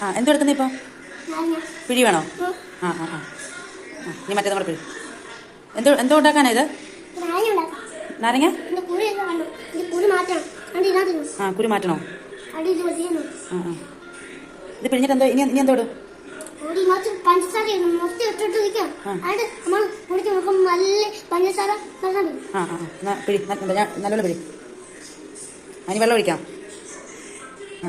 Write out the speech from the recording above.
ആ എന്തെടുക്കുന്നേ ഇപ്പോൾ പിഴി വേണോ? ആ ആ ആ. നീ മറ്റേ നമ്മുടെ പിഴി എന്തോ എന്തോ ഉണ്ടാക്കാനാ ഇത്? നാരങ്ങ ആ കുരു മാറ്റണോ? ആ ആ. ഇത് പിഴിഞ്ഞിട്ട് എന്തോ ഇനി ഇനി എന്തോ ഇടും? പഞ്ചസാര ആ. നല്ല ആ പിഴി ന- എന്താ ഞാൻ പിഴി അതിന് വെള്ളം ഒഴിക്കാം. ആ.